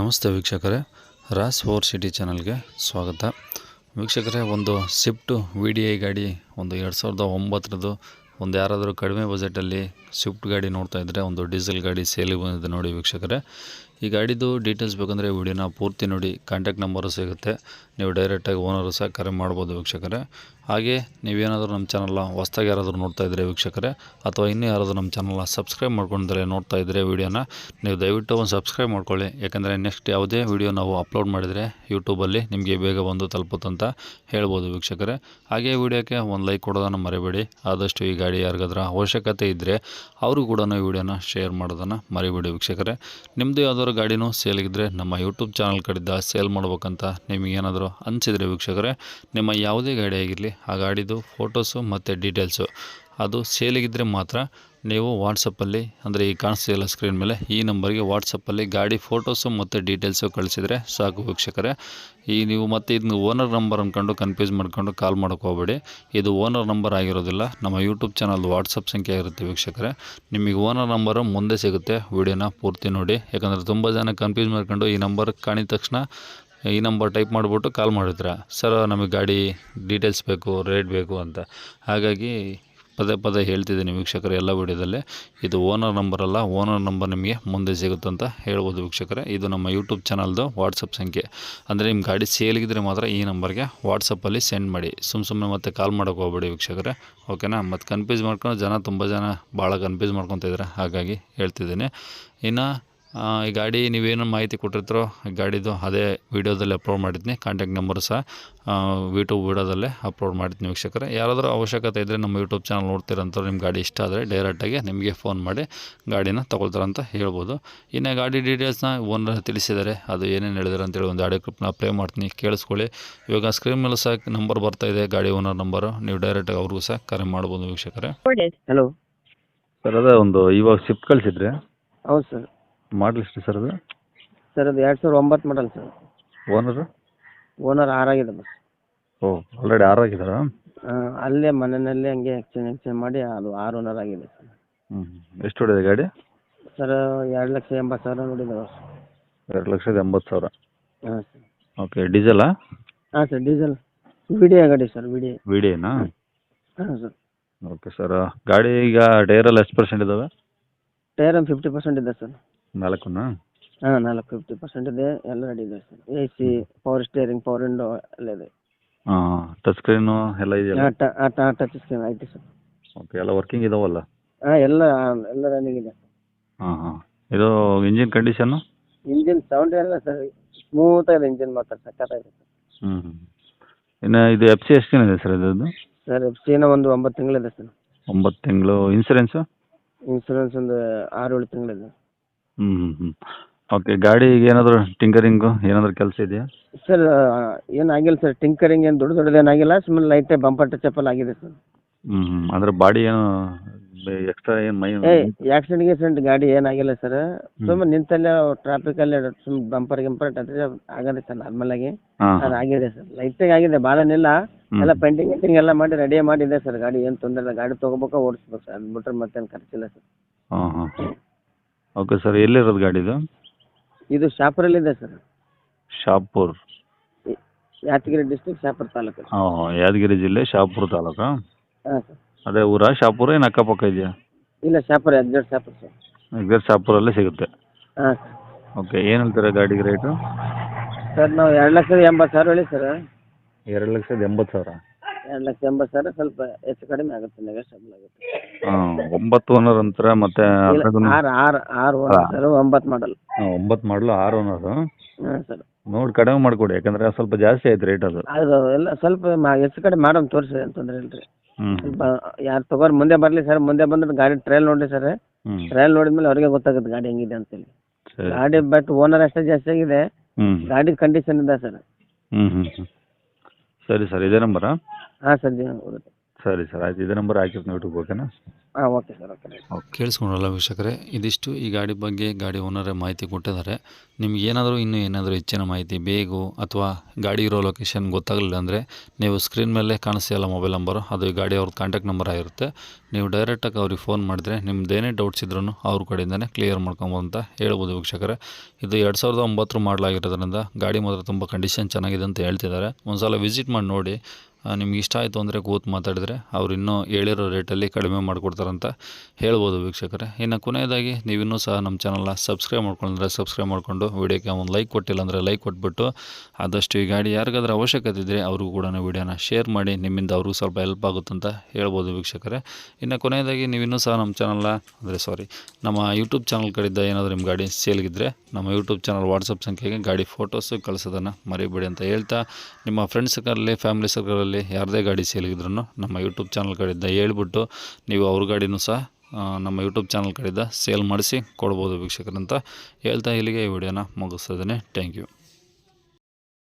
ನಮಸ್ತೆ ವೀಕ್ಷಕರೇ, Raas four city ಚಾನಲ್ಗೆ ಸ್ವಾಗತ. ವೀಕ್ಷಕರೇ, ಒಂದು ಸ್ವಿಫ್ಟು ವಿ ಡಿ ಐ ಗಾಡಿ, ಒಂದು ಎರಡು ಸಾವಿರದ ಒಂಬತ್ತರದ್ದು, ಒಂದು ಯಾರಾದರೂ ಕಡಿಮೆ ಬಜೆಟಲ್ಲಿ ಸ್ವಿಫ್ಟ್ ಗಾಡಿ ನೋಡ್ತಾ ಇದ್ದರೆ ಒಂದು ಡೀಸೆಲ್ ಗಾಡಿ ಸೇಲಿಗೆ ಬಂದಿದೆ ನೋಡಿ ವೀಕ್ಷಕರೇ. ಈ ಗಾಡಿದು ಡೀಟೇಲ್ಸ್ ಬೇಕಂದರೆ ವಿಡಿಯೋನ ಪೂರ್ತಿ ನೋಡಿ ಕಾಂಟ್ಯಾಕ್ಟ್ ನಂಬರು ಸಿಗುತ್ತೆ. ನೀವು ಡೈರೆಕ್ಟಾಗಿ ಓನರು ಸಹ ಕರೆ ಮಾಡ್ಬೋದು ವೀಕ್ಷಕರೇ. ಹಾಗೆ ನೀವೇನಾದರೂ ನಮ್ಮ ಚಾನಲ್ನ ಹೊಸ್ದಾಗಿ ಯಾರಾದರೂ ನೋಡ್ತಾ ಇದ್ದರೆ ವೀಕ್ಷಕರೇ, ಅಥವಾ ಇನ್ನೂ ಯಾರಾದರೂ ನಮ್ಮ ಚಾನಲ್ನ ಸಬ್ಸ್ಕ್ರೈಬ್ ಮಾಡ್ಕೊಂಡಿದ್ರೆ ನೋಡ್ತಾ ಇದ್ದರೆ ವೀಡಿಯೋನ, ನೀವು ದಯವಿಟ್ಟು ಒಂದು ಸಬ್ಸ್ಕ್ರೈಬ್ ಮಾಡ್ಕೊಳ್ಳಿ. ಯಾಕಂದರೆ ನೆಕ್ಸ್ಟ್ ಯಾವುದೇ ವೀಡಿಯೋ ನಾವು ಅಪ್ಲೋಡ್ ಮಾಡಿದರೆ ಯೂಟ್ಯೂಬಲ್ಲಿ ನಿಮಗೆ ಬೇಗ ಬಂದು ತಲುಪುತ್ತಂತ ಹೇಳ್ಬೋದು ವೀಕ್ಷಕರೇ. ಹಾಗೆ ವೀಡಿಯೋಕ್ಕೆ ಒಂದು ಲೈಕ್ ಕೊಡೋದನ್ನು ಮರಿಬೇಡಿ. ಆದಷ್ಟು ಈ ಗಾಡಿ ಯಾರಿಗಾದ್ರೂ ಅವಶ್ಯಕತೆ ಇದ್ದರೆ ಅವರು ಕೂಡ ಈ ವಿಡಿಯೋನ ಶೇರ್ ಮಾಡೋದನ್ನು ಮರಿಬೇಡಿ ವೀಕ್ಷಕರೇ. ನಿಮ್ಮದು ಯಾವ್ದಾದ್ರು ಗಾಡಿನೂ ಸೇಲಿಗಿದ್ರೆ ನಮ್ಮ ಯೂಟ್ಯೂಬ್ ಚಾನಲ್ ಕಡೆಯಿಂದ ಸೇಲ್ ಮಾಡ್ಬೇಕಂತ ನಿಮಗೇನಾದರೂ ಅನಿಸಿದರೆ ವೀಕ್ಷಕರೇ, ನಿಮ್ಮ ಯಾವುದೇ ಗಾಡಿ ಆಗಿರಲಿ, ಆ ಗಾಡಿದು ಫೋಟೋಸು ಮತ್ತು ಡೀಟೇಲ್ಸು ಅದು ಸೇಲಿಗಿದ್ದರೆ ಮಾತ್ರ ನೀವು ವಾಟ್ಸಪ್ಪಲ್ಲಿ, ಅಂದರೆ ಈ ಕಾಣಿಸ್ತಿಲ್ಲ ಸ್ಕ್ರೀನ್ ಮೇಲೆ, ಈ ನಂಬರ್ಗೆ ವಾಟ್ಸಪ್ಪಲ್ಲಿ ಗಾಡಿ ಫೋಟೋಸು ಮತ್ತು ಡೀಟೇಲ್ಸು ಕಳಿಸಿದರೆ ಸಾಕು ವೀಕ್ಷಕರೇ. ಈ ನೀವು ಮತ್ತೆ ಇದನ್ನ ಓನರ್ ನಂಬರ್ ಅಂದ್ಕೊಂಡು ಕನ್ಫ್ಯೂಸ್ ಮಾಡ್ಕೊಂಡು ಕಾಲ್ ಹೋಗಬೇಡಿ. ಇದು ಓನರ್ ನಂಬರ್ ಆಗಿರೋದಿಲ್ಲ, ನಮ್ಮ ಯೂಟ್ಯೂಬ್ ಚಾನಲ್ ವಾಟ್ಸಪ್ ಸಂಖ್ಯೆ ಆಗಿರುತ್ತೆ ವೀಕ್ಷಕರೇ. ನಿಮಗೆ ಓನರ್ ನಂಬರು ಮುಂದೆ ಸಿಗುತ್ತೆ, ವಿಡಿಯೋನ ಪೂರ್ತಿ ನೋಡಿ. ಯಾಕಂದರೆ ತುಂಬ ಜನ ಕನ್ಫ್ಯೂಸ್ ಮಾಡ್ಕೊಂಡು ಈ ನಂಬರ್ ಕಾಣಿದ ತಕ್ಷಣ ಈ ನಂಬರ್ ಟೈಪ್ ಮಾಡಿಬಿಟ್ಟು ಕಾಲ್ ಮಾಡಿದ್ರೆ ಸರ್ ನಮಗೆ ಗಾಡಿ ಡೀಟೇಲ್ಸ್ ಬೇಕು ರೇಟ್ ಬೇಕು ಅಂತ. ಹಾಗಾಗಿ ಪದೇ ಪದೇ ಹೇಳ್ತಿದ್ದೀನಿ ವೀಕ್ಷಕರೇ, ಎಲ್ಲ ವೀಡಿಯೋದಲ್ಲೇ. ಇದು ಓನರ್ ನಂಬರ್ ಅಲ್ಲ, ಓನರ್ ನಂಬರ್ ನಿಮಗೆ ಮುಂದೆ ಸಿಗುತ್ತೆ ಅಂತ ಹೇಳ್ಬೋದು ವೀಕ್ಷಕರೇ. ಇದು ನಮ್ಮ ಯೂಟ್ಯೂಬ್ ಚಾನಲ್ದು ವಾಟ್ಸಪ್ ಸಂಖ್ಯೆ. ಅಂದರೆ ನಿಮ್ಮ ಗಾಡಿ ಸೇಲಿಗಿದ್ರೆ ಮಾತ್ರ ಈ ನಂಬರ್ಗೆ ವಾಟ್ಸಪ್ಪಲ್ಲಿ ಸೆಂಡ್ ಮಾಡಿ. ಸುಮ್ಮ ಸುಮ್ಮನೆ ಮತ್ತೆ ಕಾಲ್ ಮಾಡೋಕೆ ಹೋಗ್ಬೇಡಿ ವೀಕ್ಷಕರೇ. ಓಕೆನಾ ಮತ್ತು ಕನ್ಫ್ಯೂಸ್ ಮಾಡ್ಕೊಂಡು ಜನ ತುಂಬ ಜನ ಭಾಳ ಕನ್ಫ್ಯೂಸ್ ಮಾಡ್ಕೊತಿದ್ದಾರೆ ಹಾಗಾಗಿ ಹೇಳ್ತಿದ್ದೀನಿ. ಇನ್ನು ಈ ಗಾಡಿ ನೀವೇನು ಮಾಹಿತಿ ಕೊಟ್ಟಿರ್ತೀರೋ ಈ ಗಾಡಿದು ಅದೇ ವೀಡಿಯೋದಲ್ಲಿ ಅಪ್ಲೋಡ್ ಮಾಡಿದ್ನಿ. ಕಾಂಟ್ಯಾಕ್ಟ್ ನಂಬರ್ ಸಹ ಯೂಟ್ಯೂಬ್ ವೀಡಿಯೋದಲ್ಲೇ ಅಪ್ಲೋಡ್ ಮಾಡಿದ್ದೀನಿ ವೀಕ್ಷಕರೇ. ಯಾರಾದರೂ ಅವಶ್ಯಕತೆ ಇದ್ದರೆ ನಮ್ಮ ಯೂಟ್ಯೂಬ್ ಚಾನಲ್ ನೋಡ್ತೀರಂತ ನಿಮ್ಮ ಗಾಡಿ ಇಷ್ಟ ಆದರೆ ಡೈರೆಕ್ಟಾಗಿ ನಿಮಗೆ ಫೋನ್ ಮಾಡಿ ಗಾಡಿನ ಅಂತ ಹೇಳ್ಬೋದು. ಇನ್ನು ಗಾಡಿ ಡೀಟೇಲ್ಸ್ನ ಓನರ್ ತಿಳಿಸಿದ್ದಾರೆ. ಅದು ಏನೇನು ಹೇಳಿದಾರೆ ಅಂತೇಳಿ ಒಂದು ಆಡಿಯೋ ಕ್ಲಿಪ್ನ ಪ್ಲೇ ಮಾಡ್ತೀನಿ. ಕೇಳಿಸ್ಕೊಳ್ಳಿ. ಇವಾಗ ಸ್ಕ್ರೀನ್ ಮೇಲೆ ಸಹ ನಂಬರ್ ಬರ್ತಾ ಇದೆ ಗಾಡಿ ಓನರ್ ನಂಬರು ನೀವು ಡೈರೆಕ್ಟಾಗಿ ಅವ್ರಿಗೂ ಸಹ ಕರೆ ಮಾಡ್ಬೋದು ವೀಕ್ಷಕರೇ. ಹಲೋ ಸರ್ ಅದೇ ಒಂದು ಇವಾಗ ಶಿಫ್ಟ್ ಕಳಿಸಿದ್ರೆ? ಹೌದು ಸರ್ ಮಾಡಲ್ ಎಷ್ಟು ಸರ್ ಅದು? ಸರ್ ಅದು ಎರಡು ಸಾವಿರದ ಒಂಬತ್ತು ಮಾಡಲ್ ಸರ್. ಓನರು ಓನರ್ ಆರಾಗಿದೆ ಬಸ್. ಓ ಆಲ್ರೆಡಿ ಆರಾಗಿದ್ದಾರಾ ಅಲ್ಲೇ ಮನೆಯಲ್ಲಿ ಹಂಗೆ ಎಕ್ಸ್ಚೇಂಜ್ ಎಕ್ಸ್ಚೇಂಜ್ ಮಾಡಿ ಅದು ಆರು ಓನರ್ ಆಗಿದೆ ಸರ್. ಹ್ಞೂ ಎಷ್ಟು ಹೊಡಿದೆ ಗಾಡಿ? ಸರ್ ಎರಡು ಲಕ್ಷ ಎಂಬತ್ತು ಸಾವಿರ ನೋಡಿದ್ದಾವೆ ಎರಡು ಲಕ್ಷದ ಎಂಬತ್ತು ಸಾವಿರ. ಹಾಂ ಸರ್. ಓಕೆ ಡೀಸೆಲಾ ಹಾಂ ಸರ್ ಡೀಸೆಲ್ ವಿಡಿಯೋ ಗಾಡಿ ಸರ್ ವಿಡಿಯೋ ವಿಡಿಯೋನಾ ಹಾಂ ಸರ್. ಓಕೆ ಸರ್ ಗಾಡಿ ಈಗ ಟೈರಲ್ಲಿ ಎಷ್ಟು ಪರ್ಸೆಂಟ್ ಇದ್ದಾವೆ ಟೈರ್ ಒಂದು ಫಿಫ್ಟಿ ಪರ್ಸೆಂಟ್ ಇದೆ ಸರ್. ನಾಲ್ಕುನಾ? ಹಾಂ ನಾಲ್ಕು ಫಿಫ್ಟಿ ಪರ್ಸೆಂಟ್ ಇದೆ ಎಲ್ಲ ರೆಡಿ ಇದೆ sir. A C power steering power window ಎಲ್ಲ ಇದೆ. ಹಾಂ ಟಚ್ ಸ್ಕ್ರೀನು ಎಲ್ಲ ಇದೆಯಲ್ಲ? ಹಾಂ ಟಚ್ ಸ್ಕ್ರೀನ್ ಐತಿ ಸರ್. ಓಕೆ ಎಲ್ಲ ವರ್ಕಿಂಗ್ ಇದಾವಲ್ಲ? ಹಾಂ ಎಲ್ಲ ಎಲ್ಲ ರನ್ನಿಂಗ್ ಇದೆ. ಹಾಂ ಹಾಂ. ಇದು ಇಂಜಿನ್ ಕಂಡೀಷನ್ನು ಇಂಜಿನ್ ಸೌಂಡ್ ಎಲ್ಲ ಸರ್ ಸ್ಮೂತ್ ಆಗಿದೆ ಇಂಜಿನ್ ಮಾತ್ರ ಸಖತ್ತಾಗಿದೆ ಸರ್. ಹ್ಞೂ ಹ್ಞೂ ಇನ್ನು ಇದು ಎಫ್ ಸಿ ಎಷ್ಟು ಇದೆ ಸರ್ ಇದು ಸರ್ ಎಫ್ ಸಿನ ಒಂದು ಒಂಬತ್ತು ತಿಂಗಳಿದೆ ಸರ್. ಒಂಬತ್ತು ತಿಂಗಳು. ಇನ್ಸೂರೆನ್ಸು ಇನ್ಸೂರೆನ್ಸ್ ಒಂದು ಆರು ಏಳು ತಿಂಗಳಿದೆ. ಹ್ಞೂ ಹ್ಞೂ ಹ್ಞೂ ಓಕೆ ಗಾಡಿಗೆ ಏನಾದರೂ ಟಿಂಕರಿಂಗು ಏನಾದರೂ ಕೆಲಸ ಇದೆಯಾ? ಸರ್ ಏನಾಗಿಲ್ಲ ಸರ್. ಟಿಂಕರಿಂಗ್ ಏನು ದೊಡ್ಡ ದೊಡ್ಡದು ಏನಾಗಿಲ್ಲ ಸುಮ್ಮನೆ ಲೈಟೇ ಬಂಪರ್ ಟಚ್ ಆಗಿದೆ ಸರ್. ಹ್ಞೂ ಹ್ಞೂ ಅಂದರೆ ಬಾಡಿ ಏನು ಎಕ್ಸ್ಟ್ರಾ ಏನು ಮೈ ಏ ಆಕ್ಸಿಡೆಂಟ್ ಗಿಕ್ಸಿಡೆಂಟ್ ಗಾಡಿ ಏನಾಗಿಲ್ಲ ಸರ್. ಸುಮ್ಮನೆ ನಿಂತಲ್ಲೇ ಟ್ರಾಫಿಕಲ್ಲೇ ಸುಮ್ಮನೆ ಬಂಪರ್ ಗಿಂಪರ್ ಟಚ್ ಆಗದೆ ಸರ್ ನಾರ್ಮಲ್ ಆಗಿ. ಹಾಂ. ಅದು ಆಗಿದೆ ಸರ್. ಲೈಟಾಗಿ ಆಗಿದೆ ಭಾಳನಿಲ್ಲ ಎಲ್ಲ ಪೇಂಟಿಂಗ್ ಗಿಂಟಿಂಗ್ ಎಲ್ಲ ಮಾಡಿ ರೆಡಿ ಮಾಡಿದೆ ಸರ್. ಗಾಡಿ ಏನು ತೊಂದರೆ ಇಲ್ಲ. ಗಾಡಿ ತೊಗೋಬೇಕಾ ಓಡಿಸ್ಬೇಕು ಸರ್ ಅದು ಬಿಟ್ರೆ ಮತ್ತೇನು ಖರ್ಚಿಲ್ಲ ಸರ್. ಹಾಂ ಹಾಂ. ಓಕೆ ಸರ್ ಎಲ್ಲಿರೋದು ಗಾಡಿದು ಇದು? ಶಾಪುರಲ್ಲಿದೆ ಸರ್ ಶಾಪುರ್. ಯಾದಗಿರಿ ಡಿಸ್ಟಿಕ್ ಶಾಪುರ ತಾಲೂಕು ಹಾಂ ಹಾಂ ಯಾದಗಿರಿ ಜಿಲ್ಲೆ ಶಾಪುರ ತಾಲೂಕು? ಹಾಂ ಸರ್ ಅದೇ ಊರ? ಶಾಪುರ ಏನು ಅಕ್ಕಪಕ್ಕ ಇದೆಯಾ? ಇಲ್ಲ Shapur exact Shapur sir exact ಶಾಪುರಲ್ಲೇ ಸಿಗುತ್ತೆ. ಹಾಂ ಓಕೆ ಏನು ಹೇಳ್ತಾರೆ ಗಾಡಿಗೆ ರೇಟು ಸರ್ ನಾವು ಎರಡು ಲಕ್ಷದ ಎಂಬತ್ತು ಸಾವಿರ ಹೇಳಿ ಸರ್ ಎರಡು ಲಕ್ಷದ ಎಂಬತ್ತು ಸಾವಿರ. ಎರಡು ಲಕ್ಷ ಎಂಬತ್ತು ಸಾವಿರ ಸ್ವಲ್ಪ ಹೆಚ್ಚು ಕಡಿಮೆ ಆಗುತ್ತೆ ನೆಗೋಷಿಯಬಲ್ ಆಗುತ್ತೆ. ಹಾಂ ಒಂಬತ್ತು ಓನರ್ ಅಂತಾರೆ ಮತ್ತೆ ಇಲ್ಲ, ಆರು ಆರು ಆರು ಸರ್ ಒಂಬತ್ತು ಮಾಡಲ್ ಒಂಬತ್ತು ಮಾಡಲು ಆರು ಓನರು ಹಾಂ ಸರ್. ನೋಡಿ ಕಡಿಮೆ ಮಾಡಿಕೊಡಿ ಯಾಕಂದ್ರೆ ಸ್ವಲ್ಪ ಜಾಸ್ತಿ ಆಯ್ತು ರೇಟ್ ಅದು. ಅದು ಎಲ್ಲ ಸ್ವಲ್ಪ ಮಾ- ಹೆಚ್ಚು ಕಡಿಮೆ ಮಾಡೋಣ ತೋರಿಸಿ ಅಂತಂದ್ರೆ ಇಲ್ರಿ. ಹ್ಞೂ ಸ್ವಲ್ಪ ಯಾರು ತಗೋರಿ ಮುಂದೆ ಬರಲಿ ಸರ್ ಮುಂದೆ ಬಂದ್ರೆ ಗಾಡಿ ಟ್ರಯಲ್ ನೋಡಿ ಸರ್. ಹ್ಞೂ ಟ್ರಯಲ್ ನೋಡಿದ್ಮೇಲೆ ಅವ್ರಿಗೆ ಗೊತ್ತಾಗುತ್ತೆ ಗಾಡಿ ಹೆಂಗಿದೆ ಅಂತೇಳಿ. ಸರಿ ಗಾಡಿ ಬಟ್ ಓನರ್ ಅಷ್ಟೇ ಜಾಸ್ತಿ ಆಗಿದೆ. ಹ್ಞೂ ಗಾಡಿ ಕಂಡೀಷನ್ ಇದೆ ಸರ್. ಹ್ಞೂ ಹ್ಞೂ ಹ್ಞೂ ಸರಿ ಸರ್ ಇದೇ ನಂಬರಾ? ಹಾಂ ಸರ್ ಜಿ ಸರಿ ಸರ್ ಆಯ್ತು ಇದೇ ನಂಬರ್ ಹಾಕಿರ್ತೀನಿ ಯೂಟ್ಯೂಬ್ ಓಕೆನಾ? ಓಕೆ ಕೇಳಿಸ್ಕೊಂಡ್ರಲ್ಲ ವೀಕ್ಷಕರೇ, ಇದಿಷ್ಟು ಈ ಗಾಡಿ ಬಗ್ಗೆ ಗಾಡಿ ಓನರೇ ಮಾಹಿತಿ ಕೊಟ್ಟಿದ್ದಾರೆ. ನಿಮ್ಗೆ ಏನಾದರೂ ಇನ್ನೂ ಏನಾದರೂ ಹೆಚ್ಚಿನ ಮಾಹಿತಿ ಬೇಗು ಅಥವಾ ಗಾಡಿ ಇರೋ ಲೊಕೇಶನ್ ಗೊತ್ತಾಗಲಿಲ್ಲ ಅಂದರೆ ನೀವು ಸ್ಕ್ರೀನ್ ಮೇಲೆ ಕಾಣಿಸ್ತಿಲ್ಲ ಮೊಬೈಲ್ ನಂಬರು ಅದು ಈ ಗಾಡಿ ಅವ್ರದ್ದು ಕಾಂಟ್ಯಾಕ್ಟ್ ನಂಬರ್ ಆಗಿರುತ್ತೆ. ನೀವು ಡೈರೆಕ್ಟಾಗಿ ಅವ್ರಿಗೆ ಫೋನ್ ಮಾಡಿದ್ರೆ ನಿಮ್ದು ಏನೇ ಡೌಟ್ಸ್ ಇದ್ರೂ ಅವ್ರ ಕಡೆಯಿಂದಲೇ ಕ್ಲಿಯರ್ ಮಾಡ್ಕೊಬೋದು ಅಂತ ಹೇಳ್ಬೋದು ವೀಕ್ಷಕರೇ. ಇದು ಎರಡು ಸಾವಿರದ ಒಂಬತ್ತರ ಮಾಡಲಾಗಿರೋದ್ರಿಂದ ಗಾಡಿ ಮಾತ್ರ ತುಂಬ ಕಂಡೀಷನ್ ಚೆನ್ನಾಗಿದೆ ಅಂತ ಹೇಳ್ತಿದ್ದಾರೆ. ಒಂದು ಸಲ ವಿಸಿಟ್ ಮಾಡಿ ನೋಡಿ ನಿಮ್ಗೆ ಇಷ್ಟ ಆಯಿತು ಅಂದರೆ ಕೂತು ಮಾತಾಡಿದರೆ ಅವ್ರು ಇನ್ನೂ ಹೇಳಿರೋ ರೇಟಲ್ಲಿ ಕಡಿಮೆ ಮಾಡಿಕೊಡ್ತಾರಂತ ಹೇಳ್ಬೋದು ವೀಕ್ಷಕರೇ. ಇನ್ನು ಕೊನೆಯದಾಗಿ ನೀವಿನ್ನೂ ಸಹ ನಮ್ಮ ಚಾನಲ್ನ ಸಬ್ಸ್ಕ್ರೈಬ್ ಮಾಡ್ಕೊಂಡ್ರೆ ಸಬ್ಸ್ಕ್ರೈಬ್ ಮಾಡಿಕೊಂಡು ವೀಡಿಯೋಕ್ಕೆ ಒಂದು ಲೈಕ್ ಕೊಟ್ಟಿಲ್ಲ ಅಂದರೆ ಲೈಕ್ ಕೊಟ್ಬಿಟ್ಟು ಆದಷ್ಟು ಈ ಗಾಡಿ ಯಾರಿಗಾದ್ರೂ ಅವಶ್ಯಕತೆ ಇದ್ದರೆ ಅವ್ರಿಗೂ ಕೂಡ ವೀಡಿಯೋನ ಶೇರ್ ಮಾಡಿ, ನಿಮ್ಮಿಂದ ಅವ್ರಿಗೂ ಸ್ವಲ್ಪ ಹೆಲ್ಪ್ ಆಗುತ್ತಂತ ಹೇಳ್ಬೋದು ವೀಕ್ಷಕರೇ. ಇನ್ನು ಕೊನೆಯದಾಗಿ ನೀವಿನ್ನೂ ಸಹ ನಮ್ಮ ಚಾನಲ್ನ ಅಂದರೆ ಸಾರಿ ನಮ್ಮ ಯೂಟ್ಯೂಬ್ ಚಾನಲ್ ಕಡೆಯಿಂದ ಏನಾದರೂ ನಿಮ್ಮ ಗಾಡಿ ಸೇಲ್ಗಿದ್ರೆ ನಮ್ಮ ಯೂಟ್ಯೂಬ್ ಚಾನಲ್ ವಾಟ್ಸಪ್ ಸಂಖ್ಯೆಗೆ ಗಾಡಿ ಫೋಟೋಸು ಕಳಿಸೋದನ್ನು ಮರಿಬೇಡಿ ಅಂತ ಹೇಳ್ತಾ, ನಿಮ್ಮ ಫ್ರೆಂಡ್ಸ್ ಸರ್ಕಲಲ್ಲಿ ಫ್ಯಾಮಿಲಿ ಸರ್ಕಲಲ್ಲಿ ಯಾರದೇ ಗಾಡಿ ಸೇಲಿಗಿದ್ರು ನಮ್ಮ ಯೂಟ್ಯೂಬ್ ಚಾನಲ್ ಕಡೆಯಿಂದ ಹೇಳ್ಬಿಟ್ಟು ನೀವು ಅವ್ರ ಗಾಡಿನೂ ಸಹ ನಮ್ಮ ಯೂಟ್ಯೂಬ್ ಚಾನಲ್ ಕಡೆಯಿಂದ ಸೇಲ್ ಮಾಡಿಸಿ ಕೊಡ್ಬೋದು ವೀಕ್ಷಕರಂತ ಹೇಳ್ತಾ ಇಲ್ಲಿಗೆ ಈ ವಿಡಿಯೋನ ಮುಗಿಸ್ತೇನೆ ಥ್ಯಾಂಕ್ ಯು